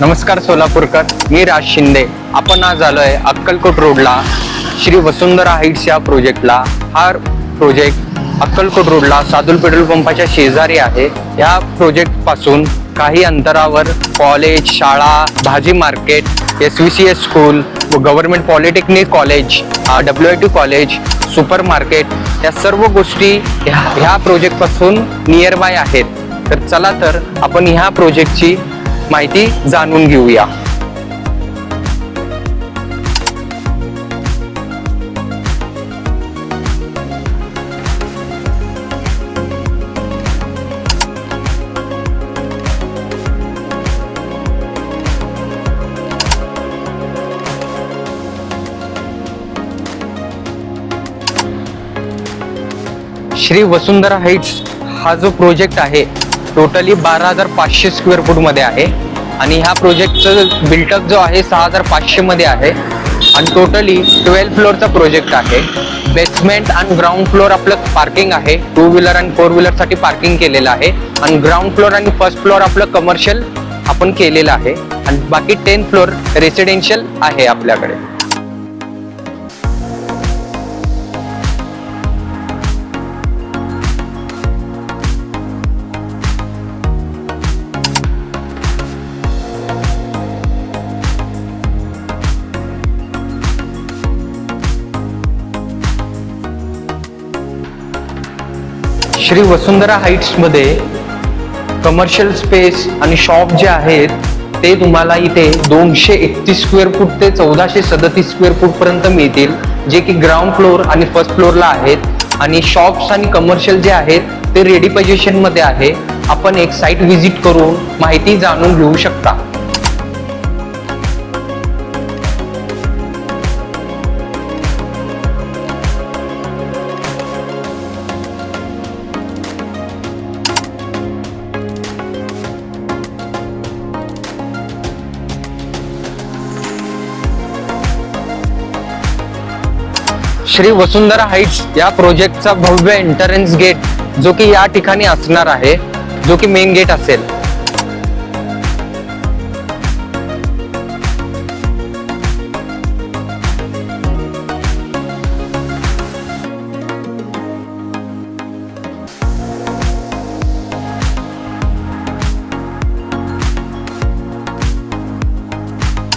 नमस्कार सोलापूरकर मी राज शिंदे. आपण आज आलोय अक्कलकोट रोडला. श्री वसुंधरा हाईट्स या प्रोजेक्टला. हा प्रोजेक्ट अक्कलकोट रोडला सादुल पेट्रोल पंपाच्या शेजारी आहे. या प्रोजेक्टपासून काही अंतरावर कॉलेज शाळा भाजी market S V C S school व government polytechnic college W I T college super market या सर्व गोष्टी ह्या ह्या प्रोजेक्टपासून नियर बाय आहेत. तर चला तर आपण ह्या प्रोजेक्टची माहिती जाणून घेऊया. श्री वसुंधरा हाईट्स हा जो प्रोजेक्ट आहे टोटली बारा हजार पाचशे स्क्वेअर फूटमध्ये आहे. आणि ह्या प्रोजेक्टचं बिल्टअप जो आहे सहा हजार पाचशे मध्ये आहे. आणि टोटली ट्वेल्व फ्लोअरचा प्रोजेक्ट आहे. बेसमेंट आणि ग्राउंड फ्लोअर आपलं पार्किंग आहे. टू व्हीलर आणि फोर व्हीलरसाठी पार्किंग केलेलं आहे. आणि ग्राउंड फ्लोअर आणि फर्स्ट फ्लोअर आपलं कमर्शियल आपण केलेलं आहे. आणि बाकी टेन फ्लोअर रेसिडेन्शियल आहे आपल्याकडे. श्री वसुंधरा हाईट्समध्ये कमर्शियल स्पेस आणि शॉप जे आहेत ते तुम्हाला इथे दोनशे एकतीस स्क्वेअर फूट ते चौदाशे सदतीस स्क्वेअर फूटपर्यंत मिळतील जे की ग्राउंड फ्लोअर आणि फर्स्ट फ्लोअरला आहेत. आणि शॉप्स आणि कमर्शियल जे आहेत ते रेडी पोझिशनमध्ये आहे. आपण एक साईट व्हिजिट करून माहिती जाणून घेऊ शकता. श्री वसुंधरा हाईट्स या प्रोजेक्टचा भव्य एंट्रन्स गेट जो की या ठिकाणी असणार आहे जो की मेन गेट असेल.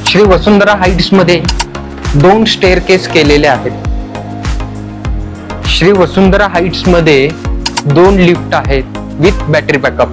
श्री वसुंधरा हाईट्समध्ये दोन स्टेअर केस केलेले आहेत. श्री वसुंधरा हाईट्समध्ये दोन लिफ्ट आहेत with battery backup.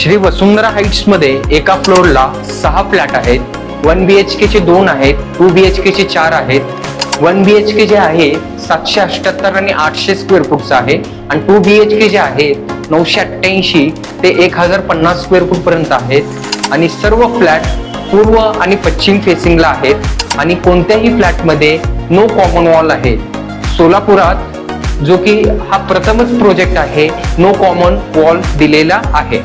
Shri Vasundhara हाईट्समध्ये एका फ्लोअरला सहा फ्लॅट आहेत. वन बी एच के चे दोन आहेत टू बी एच के चे चार आहेत. वन बी एच के जे आहे सातशे अठ्याहत्तर आणि आठशे स्क्वेअर फूटचं आहे. आणि टू बी एच के जे आहे नऊशे अठ्ठ्याऐंशी ते एक हजार पन्नास स्क्वेअर फूट पर्यंत आहेत. आणि सर्व फ्लॅट पूर्व आणि पश्चिम फेसिंगला आहेत. आणि कोणत्याही फ्लॅटमध्ये नो कॉमन वॉल आहे. सोलापुरात जो की हा प्रथमच प्रोजेक्ट आहे नो कॉमन वॉल दिलेला आहे.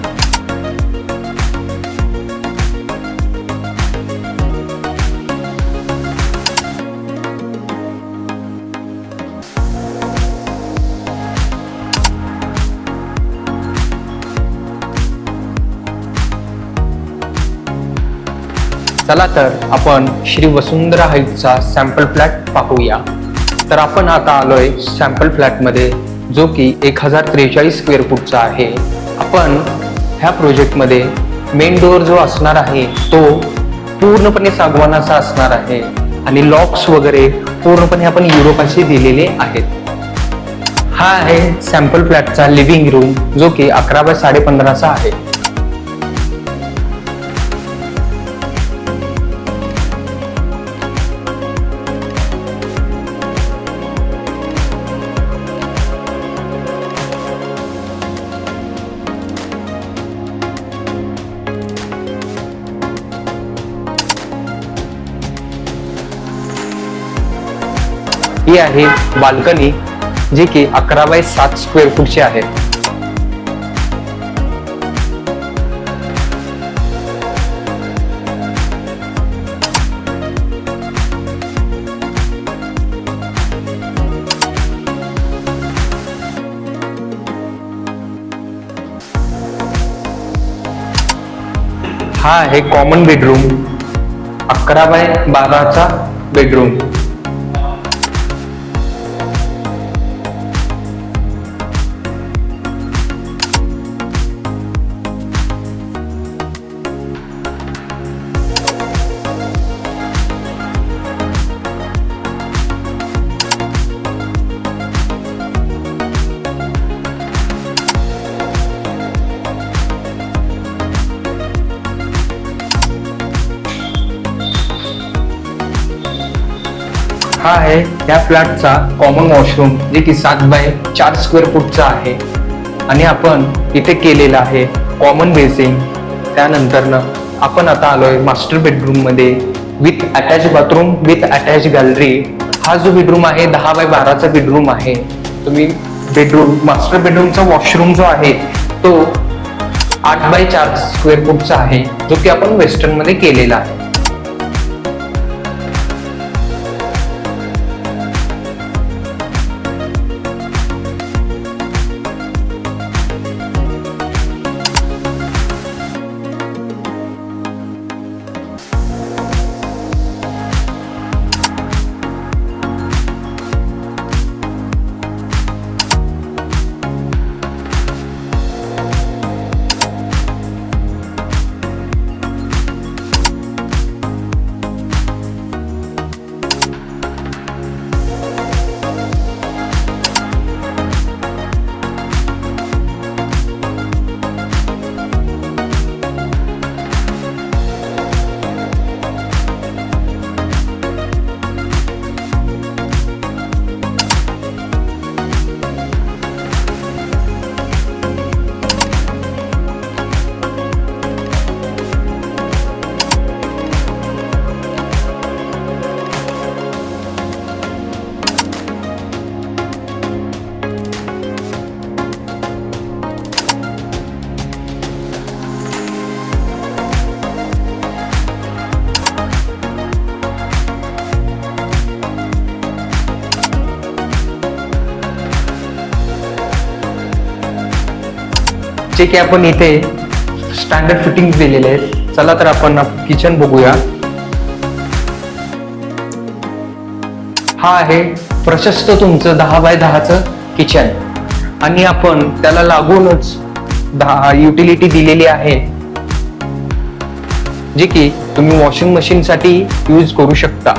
चला तर आपण श्री वसुंधरा हाईटचा सॅम्पल फ्लॅट पाहूया. तर आपण आता आलोय सॅम्पल फ्लॅटमध्ये जो की एक हजार त्रेचाळीस स्क्वेअर फूटचा आहे. आपण ह्या प्रोजेक्टमध्ये मेन डोअर जो असणार आहे तो पूर्णपणे सागवानाचा असणार आहे. आणि लॉक्स वगैरे पूर्णपणे आपण युरोपाचे दिलेले आहेत. हा आहे सॅम्पल फ्लॅटचा लिव्हिंग रूम जो की अकरा बाय साडे पंधराचा आहे. ही आहे बाल्कनी जे की अकरा बाय सात स्क्वेअर फूटचे आहे. हा आहे कॉमन बेडरूम अकरा बाय बाराचा बेडरूम आहे. या फ्लॅटचा कॉमन वॉशरूम जे की सात बाय चार स्क्वेअर फूटचा आहे. आणि आपण इथे केलेला आहे कॉमन बेसिंग त्यानंतरनं आपण आता आलोय मास्टर बेडरूममध्ये with attach bathroom with attach gallery हा जो बेडरूम आहे दहा बाय बाराचा बेडरूम आहे. तुम्ही बेडरूम मास्टर बेडरूमचा वॉशरूम जो आहे तो आठ बाय चार स्क्वेअर फूटचा आहे जो की आपण वेस्टर्नमध्ये केलेला आहे. जे की आपण इथे स्टँडर्ड फिटिंग दिलेले आहेत. चला तर आपण किचन बघूया. हा आहे प्रशस्त तुमचं दहा बाय दहाचं किचन आणि आपण त्याला लागूनच दहा युटिलिटी दिलेली आहे. जे की तुम्ही वॉशिंग मशीन साठी यूज करू शकता.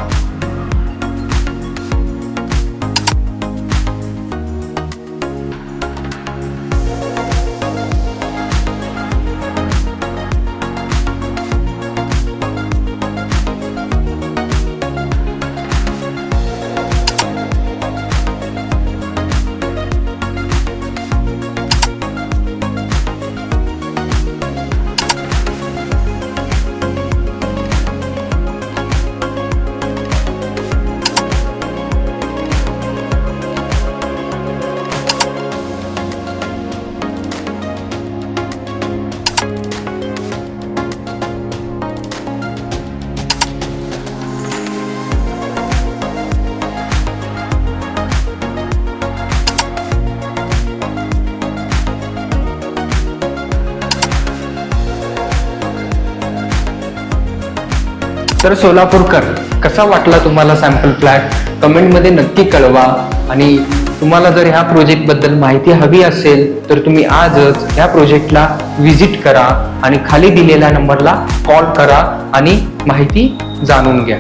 तर सोलापूरकर कसा वाटला तुम्हाला सॅम्पल फ्लॅट कमेंटमध्ये नक्की कळवा. आणि तुम्हाला जर ह्या प्रोजेक्टबद्दल माहिती हवी असेल तर तुम्ही आजच ह्या प्रोजेक्टला व्हिजिट करा आणि खाली दिलेल्या नंबरला कॉल करा आणि माहिती जाणून घ्या.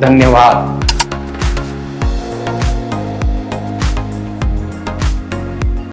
धन्यवाद.